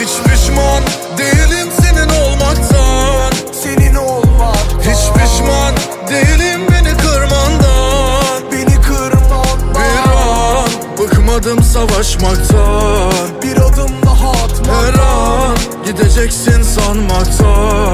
Hiç pişman değilim senin olmaktan. Senin olmak. Hiç pişman değilim beni kırmandan. Beni kırman Bir an bıkmadım savaşmaktan. Bir adım daha atma Her an gideceksin sanmaktan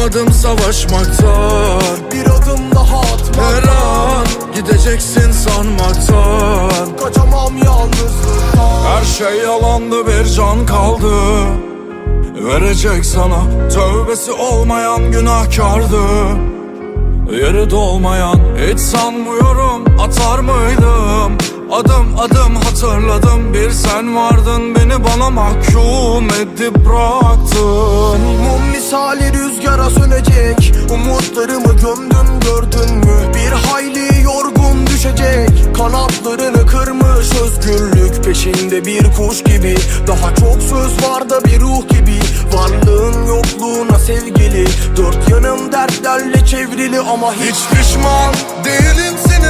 bıkmadım savaşmaktan Bir adım daha atma Her an gideceksin sanmaktan Kaçamam yalnızlıktan. Her şey yalandı bir can kaldı. Verecek sana tövbesi olmayan günahkardı. Yeri dolmayan hiç sanmıyorum atar mıydım Adım adım hatırladım bir sen vardın. Beni bana mahkum edip bıraktın. Mum misali rüzgara sönecek. Umutlarımı gömdüm gördün mü? Bir hayli yorgun düşecek. Kanatlarını kırmış özgürlük Peşinde bir kuş gibi. Daha çok söz var da bir ruh gibi. Varlığın yokluğuna sevgili. Dört yanım dertlerle çevrili ama hiç Hiç pişman değilim senin